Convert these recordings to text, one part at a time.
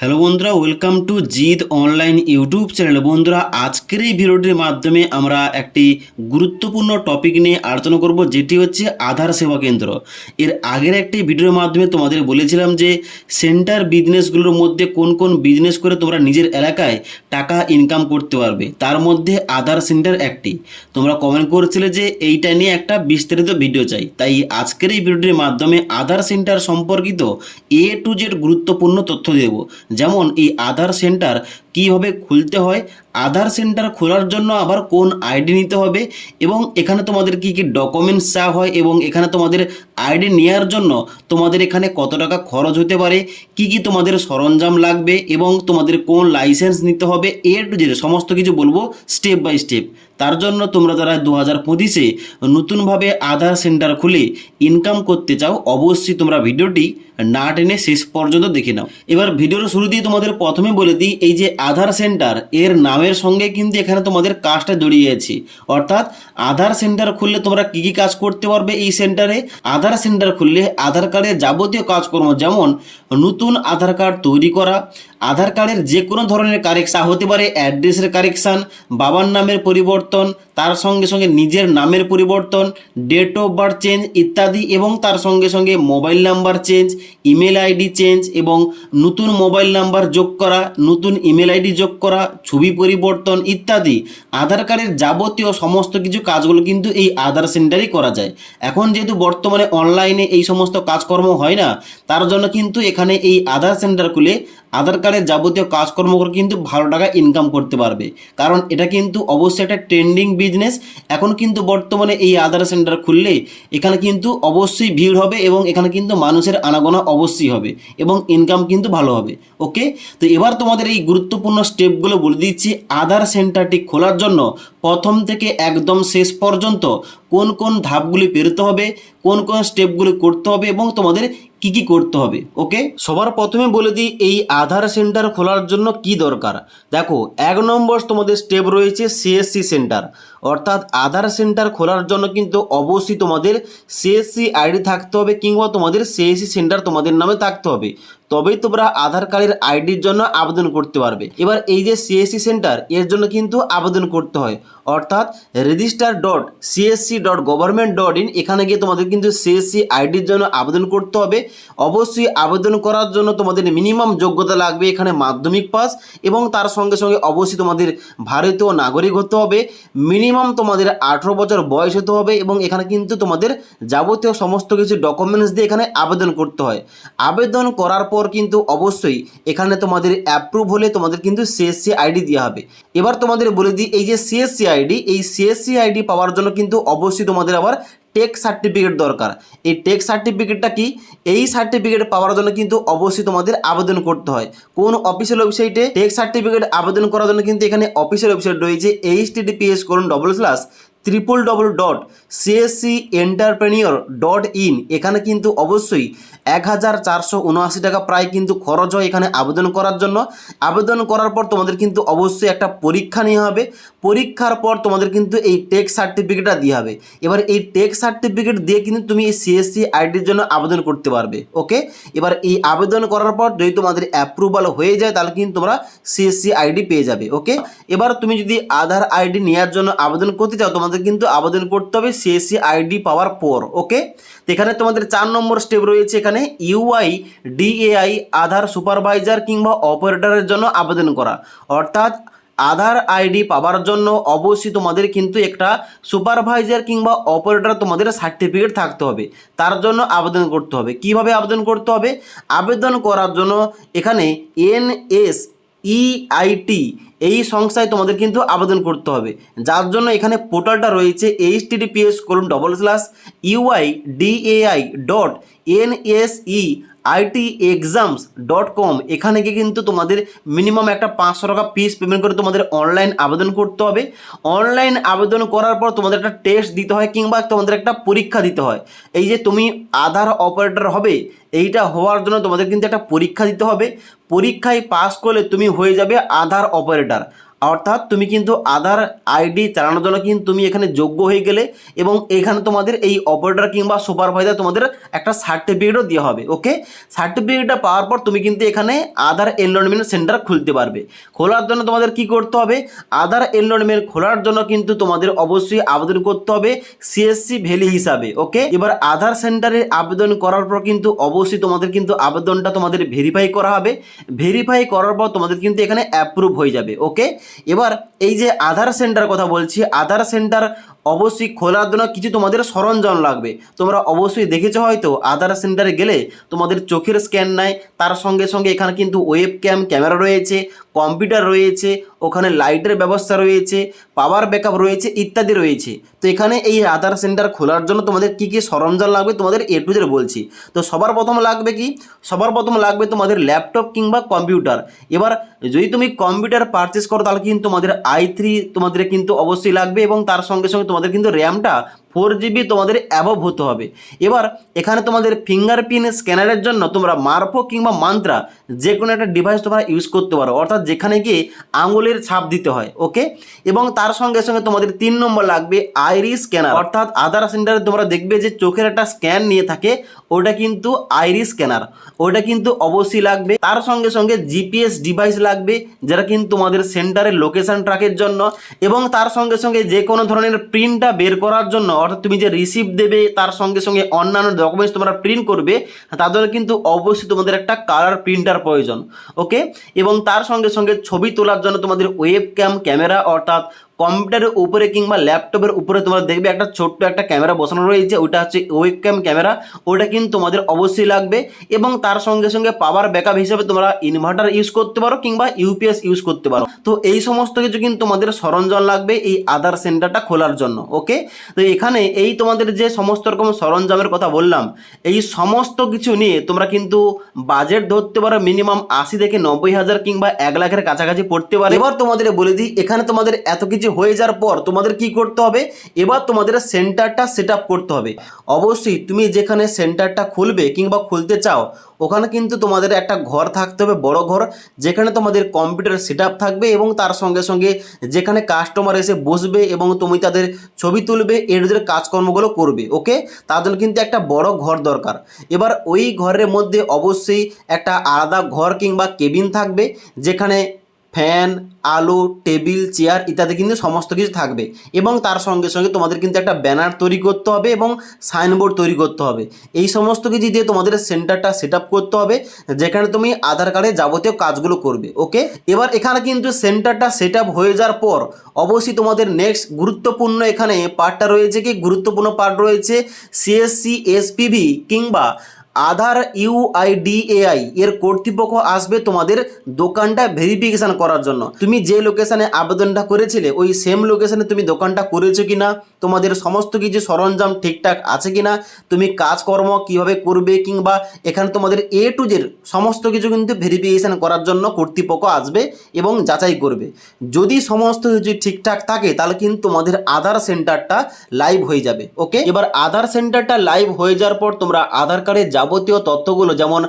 Hello বন্ধুরা welcome to জিদ online YouTube channel বন্ধুরা, আজকের এই ভিডিওটির মাধ্যমে আমরা একটি গুরুত্বপূর্ণ টপিক নিয়ে আলোচনা করব, যেটি হচ্ছে আধার সেবা কেন্দ্র। এর আগের একটি ভিডিওর মাধ্যমে তোমাদের বলেছিলাম যে সেন্টার বিজনেসগুলোর মধ্যে কোন কোন বিজনেস করে তোমরা নিজের এলাকায় টাকা ইনকাম করতে পারবে, তার মধ্যে আধার সেন্টার একটি। তোমরা কমেন্ট করেছিলে যে এইটা নিয়ে একটা বিস্তারিত ভিডিও চাই। তাই আজকের এই ভিডিওটির মাধ্যমে আধার সেন্টার সম্পর্কিত এ টু জেড গুরুত্বপূর্ণ তথ্য দেব। যেমন এই আধার সেন্টার কীভাবে খুলতে হয়, আধার সেন্টার খোলার জন্য আবার কোন আইডি নিতে হবে এবং এখানে তোমাদের কি কি ডকুমেন্টস চাওয়া হয় এবং এখানে তোমাদের আইডি নেওয়ার জন্য তোমাদের এখানে কত টাকা খরচ হতে পারে, কি কি তোমাদের সরঞ্জাম লাগবে এবং তোমাদের কোন লাইসেন্স নিতে হবে এ টু জেড সমস্ত কিছু বলব স্টেপ বাই স্টেপ তার জন্য তোমরা যারা দু হাজার পঁচিশে নতুনভাবে আধার সেন্টার খুলে ইনকাম করতে চাও, অবশ্যই তোমরা ভিডিওটি না টেনে শেষ পর্যন্ত দেখে নাও। এবার ভিডিওর শুরুতেই তোমাদের প্রথমে বলে দিই, এই যে আধার সেন্টার, এর নামের সঙ্গে কিন্তু এখানে তোমাদের কাজটা জড়িয়ে আছে। অর্থাৎ আধার সেন্টার খুললে তোমরা কি কি কাজ করতে পারবে এই সেন্টারে? আধার সেন্টার খুললে আধার কার্ডের যাবতীয় কাজকর্ম যেমন নতুন আধার কার্ড তৈরি করা আধার কার্ডের যে কোনো ধরনের কারেকশান হতে পারে, অ্যাড্রেসের কারেকশান, বাবার নামের পরিবর্তন, তার সঙ্গে সঙ্গে নিজের নামের পরিবর্তন ডেট অফ বার্থ চেঞ্জ ইত্যাদি এবং তার সঙ্গে সঙ্গে mobile number change email ID change এবং নতুন মোবাইল নাম্বার যোগ করা, নতুন ইমেল আইডি যোগ করা, ছবি পরিবর্তন ইত্যাদি। আধার কার্ডের যাবতীয় সমস্ত কিছু কাজগুলো কিন্তু এই আধার সেন্টারেই করা যায়। এখন যেহেতু বর্তমানে অনলাইনে এই সমস্ত কাজকর্ম হয় না, তার জন্য কিন্তু এখানে এই আধার সেন্টার খুলে আধার কার্ডের যাবতীয় কাজকর্ম করে কিন্তু ভালো টাকা ইনকাম করতে পারবে। কারণ এটা কিন্তু অবশ্যই একটা ট্রেন্ডিং বিজনেস এখন কিন্তু বর্তমানে এই আধার সেন্টার খুললে এখানে কিন্তু অবশ্যই ভিড় হবে এবং এখানে কিন্তু মানুষের আনাগোনা অবশ্যই হবে এবং ইনকাম কিন্তু ভালো হবে। ওকে তো এবার তোমাদের এই গুরুত্বপূর্ণ স্টেপগুলো বলে দিচ্ছি। আধার সেন্টারটি খোলার জন্য প্রথম থেকে একদম শেষ পর্যন্ত কোন কোন ধাপগুলি পেরোতে হবে, কোন কোন স্টেপগুলি করতে হবে এবং তোমাদের কি কি করতে হবে ওকে সবার প্রথমে বলে দিই, এই আধার সেন্টার খোলার জন্য কি দরকার? দেখো, এক নম্বর তোমাদের স্টেপ রয়েছে সিএসসি সেন্টার অর্থাৎ আধার সেন্টার খোলার জন্য কিন্তু অবশ্যই তোমাদের সিএসসি আইডি থাকতে হবে কিংবা তোমাদের সিএসসি সেন্টার তোমাদের নামে থাকতে হবে। তবেই তোমরা আধার কার্ডের আইডির জন্য আবেদন করতে পারবে। এবার এই যে সিএসসি সেন্টার এর জন্য কিন্তু আবেদন করতে হয়। অর্থাৎ register dot CSC dot government dot in এখানে গিয়ে তোমাদের কিন্তু সিএসসি আইডির জন্য আবেদন করতে হবে। অবশ্যই আবেদন করার জন্য তোমাদের মিনিমাম যোগ্যতা লাগবে এখানে মাধ্যমিক পাস এবং তার সঙ্গে সঙ্গে অবশ্যই তোমাদের ভারতীয় নাগরিক হতে হবে। মিনিমাম তোমাদের আঠেরো বছর বয়স হতে হবে এবং এখানে কিন্তু তোমাদের যাবতীয় সমস্ত কিছু ডকুমেন্টস দিয়ে এখানে আবেদন করতে হয়। আবেদন করার পর কিন্তু অবশ্যই এখানে তোমাদের অ্যাপ্রুভ হলে তোমাদের কিন্তু সিএসসি আইডি দেওয়া হবে। এবার তোমাদের বলে দিই, এই যে সিএসসি আইডি এই সিএসসি আইডি পাওয়ার জন্য কিন্তু অবশ্যই তোমাদের আবার টেক সার্টিফিকেট দরকার। এই টেক সার্টিফিকেটটা কি? এই সার্টিফিকেট পাওয়ার জন্য কিন্তু অবশ্যই তোমাদের আবেদন করতে হয়। কোন অফিসিয়াল ওয়েবসাইটে টেক সার্টিফিকেট আবেদন করার জন্য কিন্তু এখানে অফিসিয়াল ওয়েবসাইট রয়েছে এইচ টিডিপিএস করুন double slash triple double dot CSC entrepreneur dot in এখানে কিন্তু অবশ্যই এক হাজার চারশো উনআশি টাকা প্রায় কিন্তু খরচ হয় এখানে আবেদন করার জন্য। আবেদন করার পর তোমাদের কিন্তু অবশ্যই একটা পরীক্ষা নেওয়া হবে। পরীক্ষার পর তোমাদের কিন্তু এই টেক সার্টিফিকেটটা দিয়ে হবে। এবার এই টেক সার্টিফিকেট দিয়ে কিন্তু তুমি এই সিএসসি আইডির জন্য আবেদন করতে পারবে। ওকে? এবার এই আবেদন করার পর যদি তোমাদের অ্যাপ্রুভাল হয়ে যায় তাহলে কিন্তু তোমরা সিএসসি আইডি পেয়ে যাবে। ওকে? এবার তুমি যদি আধার আইডি নেওয়ার জন্য আবেদন করতে চাও, তোমাদের কিন্তু আবেদন করতে হবে সিএসসি আইডি পাওয়ার পর ওকে তো এখানে তোমাদের চার নম্বর স্টেপ রয়েছে এখানে ইউআই ডিএআই আধার সুপারভাইজার কিংবা অপারেটরের জন্য আবেদন করা। অর্থাৎ আধার আইডি পাওয়ার জন্য অবশ্যই তোমাদের কিন্তু একটা সুপারভাইজার কিংবা অপারেটর তোমাদের সার্টিফিকেট থাকতে হবে। তার জন্য আবেদন করতে হবে। কীভাবে আবেদন করতে হবে? আবেদন করার জন্য এখানে এনএস ইআইটি এই সংস্থায় তোমাদের কিন্তু আবেদন করতে হবে। যার জন্য এখানে পোর্টালটা রয়েছে এইচ টিডিপিএস করুন double slash UI DAI dot NSE IT exams dot com এখানে গিয়ে কিন্তু তোমাদের মিনিমাম একটা পাঁচশো টাকা ফিস পেমেন্ট করে তোমাদের অনলাইন আবেদন করতে হবে। অনলাইন আবেদন করার পর তোমাদের একটা টেস্ট দিতে হয় কিংবা তোমাদের একটা পরীক্ষা দিতে হয়। এই যে তুমি আধার অপারেটর হবে, এইটা হওয়ার জন্য তোমাদের কিন্তু একটা পরীক্ষা দিতে হবে। পরীক্ষায় পাস করলে তুমি হয়ে যাবে আধার অপারেটর অর্থাৎ তুমি কিন্তু আধার আইডি চালানোর জন্য কিন্তু তুমি এখানে যোগ্য হয়ে গেলে এবং এখানে তোমাদের এই অপারেটর কিংবা সুপারভাইজার তোমাদের একটা সার্টিফিকেটও দেওয়া হবে ওকে সার্টিফিকেটটা পাওয়ার পর তুমি কিন্তু এখানে আধার এনরোলমেন্ট সেন্টার খুলতে পারবে। খোলার জন্য তোমাদের কি করতে হবে? আধার এনরোলমেন্ট খোলার জন্য কিন্তু তোমাদের অবশ্যই আবেদন করতে হবে সিএসসি ভ্যালি হিসাবে ওকে এবার আধার সেন্টারে আবেদন করার পর কিন্তু অবশ্যই তোমাদের কিন্তু আবেদনটা তোমাদের ভেরিফাই করা হবে। ভেরিফাই করার পর তোমাদের কিন্তু এখানে অ্যাপ্রুভ হয়ে যাবে ওকে এবার এই যে আধার সেন্টার কথা বলছি, আধার সেন্টার অবশ্যই খোলার জন্য কিছু তোমাদের সরঞ্জাম লাগবে। তোমরা অবশ্যই দেখেছ হয়তো, আধার সেন্টারে গেলে তোমাদের চোখের স্ক্যান নেয় তার সঙ্গে সঙ্গে এখানে কিন্তু ওয়েব ক্যাম ক্যামেরা রয়েছে কম্পিউটার রয়েছে ওখানে লাইটের ব্যবস্থা রয়েছে পাওয়ার ব্যাকআপ রয়েছে, ইত্যাদি রয়েছে। তো এখানে এই আধার সেন্টার খোলার জন্য তোমাদের কি কি সরঞ্জাম লাগবে তোমাদের এ টু জেড বলছি। তো সবার প্রথম লাগবে কি? সবার প্রথম লাগবে তোমাদের ল্যাপটপ কিংবা কম্পিউটার এবার যদি তুমি কম্পিউটার পারচেস করো, তাহলে কিন্তু তোমাদের আই থ্রি তোমাদের কিন্তু অবশ্যই লাগবে এবং তার সঙ্গে সঙ্গে তোমাদের কিন্তু র্যামটা ফোর জিবি তোমাদের অ্যাভব হতে হবে। এবার এখানে তোমাদের ফিঙ্গারপ্রিন্ট স্ক্যানারের জন্য তোমরা মারফো কিংবা মান্ত্রা যে কোনো একটা ডিভাইস তোমরা ইউজ করতে পারো। অর্থাৎ যেখানে গিয়ে আঙুলের ছাপ দিতে হয় ওকে এবং তার সঙ্গে সঙ্গে তোমাদের তিন নম্বর লাগবে আইরি স্ক্যানার অর্থাৎ আধার সেন্টারে তোমরা দেখবে যে চোখের একটা স্ক্যান নিয়ে থাকে, ওটা কিন্তু আইরি স্ক্যানার ওটা কিন্তু অবশ্যই লাগবে। তার সঙ্গে সঙ্গে জিপিএস ডিভাইস লাগবে, যেটা কিন্তু তোমাদের সেন্টারের লোকেশন ট্র্যাকের জন্য। এবং তার সঙ্গে সঙ্গে যে কোনো ধরনের প্রিন্টটা বের করার জন্য অর্থাৎ তুমি যে রিসিপ্ট দেবে, তার সঙ্গে সঙ্গে অন্যান্য ডকুমেন্টস তোমরা প্রিন্ট করবে, তার জন্য কিন্তু অবশ্যই তোমাদের একটা কালার প্রিন্টার প্রয়োজন ওকে এবং তার সঙ্গে সঙ্গে ছবি তোলার জন্য তোমাদের ওয়েব ক্যাম ক্যামেরা অর্থাৎ কম্পিউটারের উপরে কিংবা ল্যাপটপের উপরে তোমরা দেখবে একটা ছোট্ট একটা ক্যামেরা বসানো রয়েছে, ওইটা হচ্ছে ওয়েব ক্যাম ক্যামেরা ওটা কিন্তু তোমাদের অবশ্যই লাগবে এবং তার সঙ্গে সঙ্গে পাওয়ার ব্যাকআপ হিসেবে তোমরা ইনভার্টার ইউজ করতে পারো কিংবা ইউপিএস ইউজ করতে পারো। তো এই সমস্ত কিছু কিন্তু তোমাদের সরঞ্জাম লাগবে এই আধার সেন্টারটা খোলার জন্য ওকে তো এখানে এই তোমাদের যে সমস্ত রকম সরঞ্জামের কথা বললাম, এই সমস্ত কিছু নিয়ে তোমরা কিন্তু বাজেট ধরতে পারো মিনিমাম আশি থেকে নব্বই হাজার কিংবা এক লাখের কাছাকাছি পড়তে পারো। এবার তোমাদের বলে দিই, এখানে তোমাদের এত কিছু হয়ে যাওয়ার পর তোমাদের কি করতে হবে? এবার তোমাদের সেন্টারটা সেট করতে হবে। অবশ্যই তুমি যেখানে সেন্টারটা খুলবে কিংবা খুলতে চাও, ওখানে কিন্তু তোমাদের একটা ঘর থাকতে হবে, বড় ঘর, যেখানে তোমাদের কম্পিউটার সেট থাকবে এবং তার সঙ্গে সঙ্গে যেখানে কাস্টমার এসে বসবে এবং তুমি তাদের ছবি তুলবে, এর কাজকর্মগুলো করবে, ওকে? তার জন্য কিন্তু একটা বড় ঘর দরকার। এবার ওই ঘরের মধ্যে অবশ্যই একটা আলাদা ঘর কিংবা কেবিন থাকবে, যেখানে ফ্যান, আলো, টেবিল, চেয়ার ইত্যাদি কিন্তু সমস্ত কিছু থাকবে। এবং তার সঙ্গে সঙ্গে তোমাদের কিন্তু একটা ব্যানার তৈরি করতে হবে এবং সাইনবোর্ড তৈরি করতে হবে। এই সমস্ত কিছু দিয়ে তোমাদের সেন্টারটা সেট করতে হবে, যেখানে তুমি আধার কার্ডে যাবতীয় কাজগুলো করবে, ওকে? এবার এখানে কিন্তু সেন্টারটা সেট হয়ে যাওয়ার পর অবশ্যই তোমাদের নেক্সট গুরুত্বপূর্ণ এখানে পার্টটা রয়েছে কি? গুরুত্বপূর্ণ পার্ট রয়েছে সিএসসি এসপিভি কিংবা আধার ইউআইডিএআই এর কর্তৃপক্ষ আসবে তোমাদের দোকানটা ভেরিফিকেশন করার জন্য। তুমি যে লোকেশনে আবেদনটা করেছিলে, ওই সেম লোকেশনে তুমি দোকানটা করেছ কি না তোমাদের সমস্ত কিছু সরঞ্জাম ঠিকঠাক আছে কি না তুমি কাজকর্ম কীভাবে করবে কিংবা এখানে তোমাদের এ টু জের সমস্ত কিছু কিন্তু ভেরিফিকেশন করার জন্য কর্তৃপক্ষ আসবে এবং যাচাই করবে। যদি সমস্ত কিছু ঠিকঠাক থাকে, তাহলে কিন্তু তোমাদের আধার সেন্টারটা লাইভ হয়ে যাবে ওকে এবার আধার সেন্টারটা লাইভ হয়ে যাওয়ার পর তোমরা আধার কার্ডের যাবতীয় তথ্যগুলো যেমন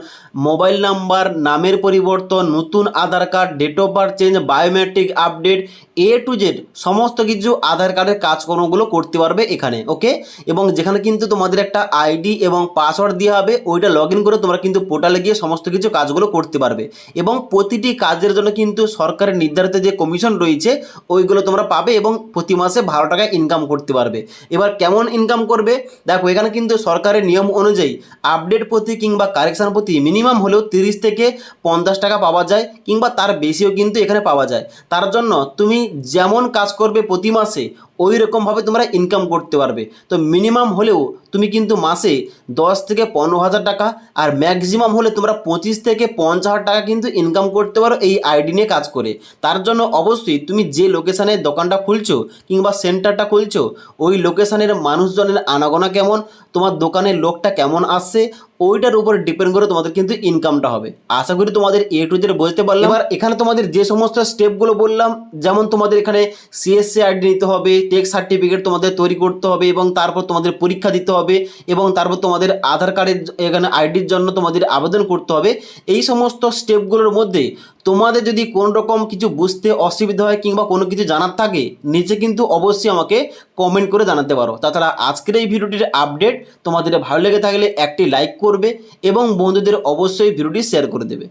মোবাইল নাম্বার, নামের পরিবর্তন, নতুন Aadhaar card date of birth change biometric update A to Z সমস্ত কিছু আধার কার্ডের কাজকর্মগুলো করতে পারবে এখানে ওকে এবং যেখানে কিন্তু তোমাদের একটা আইডি এবং পাসওয়ার্ড দেওয়া হবে, ওইটা লগ করে তোমরা কিন্তু পোর্টালে গিয়ে সমস্ত কিছু কাজগুলো করতে পারবে। এবং প্রতিটি কাজের জন্য কিন্তু সরকারের নির্ধারিত যে কমিশন রয়েছে, ওইগুলো তোমরা পাবে এবং প্রতি মাসে ভালো টাকা ইনকাম করতে পারবে। এবার কেমন ইনকাম করবে? দেখো, এখানে কিন্তু সরকারের নিয়ম অনুযায়ী আপডেট প্রতি কিংবা কারেকশান প্রতি মিনিমাম হলেও তিরিশ থেকে পঞ্চাশ টাকা পাওয়া যায় কিংবা তার বেশিও কিন্তু এখানে পাওয়া যায়। তার জন্য তুমি যেমন কাজ করবে প্রতি মাসে ওই রকমভাবে তোমরা ইনকাম করতে পারবে। তো মিনিমাম হলেও তুমি কিন্তু মাসে দশ থেকে পনেরো হাজার টাকা আর ম্যাক্সিমাম হলে তোমরা পঁচিশ থেকে পঞ্চাশ হাজার টাকা কিন্তু ইনকাম করতে পারো এই আইডি নিয়ে কাজ করে। তার জন্য অবশ্যই তুমি যে লোকেশানে দোকানটা খুলছো কিংবা সেন্টারটা খুলছো, ওই লোকেশানের মানুষজনের আনাগোনা কেমন, তোমার দোকানের লোকটা কেমন আসছে, ওইটার উপর ডিপেন্ড করে তোমাদের কিন্তু ইনকামটা হবে। আশা করি তোমাদের এ টু জেড বুঝতে পারলাম। এবার এখানে তোমাদের যে সমস্ত স্টেপগুলো বললাম, যেমন তোমাদের এখানে সিএসসি আইডি নিতে হবে টেক সার্টিফিকেট তোমাদের তৈরি করতে হবে এবং তারপর তোমাদের পরীক্ষা দিতে হবে এবং তারপর তোমাদের আধার কার্ডের এখানে আইডির জন্য তোমাদের আবেদন করতে হবে। এই সমস্ত স্টেপগুলোর মধ্যে তোমাদের যদি কোনো রকম কিছু বুঝতে অসুবিধা হয় কিংবা কোনো কিছু জানার থাকে, নিচে কিন্তু অবশ্যই আমাকে কমেন্ট করে জানাতে পারো। তাছাড়া আজকের এই ভিডিওটির আপডেট তোমাদের ভালো লেগে থাকলে একটি লাইক করবে এবং বন্ধুদের অবশ্যই ভিডিওটি শেয়ার করে দেবে।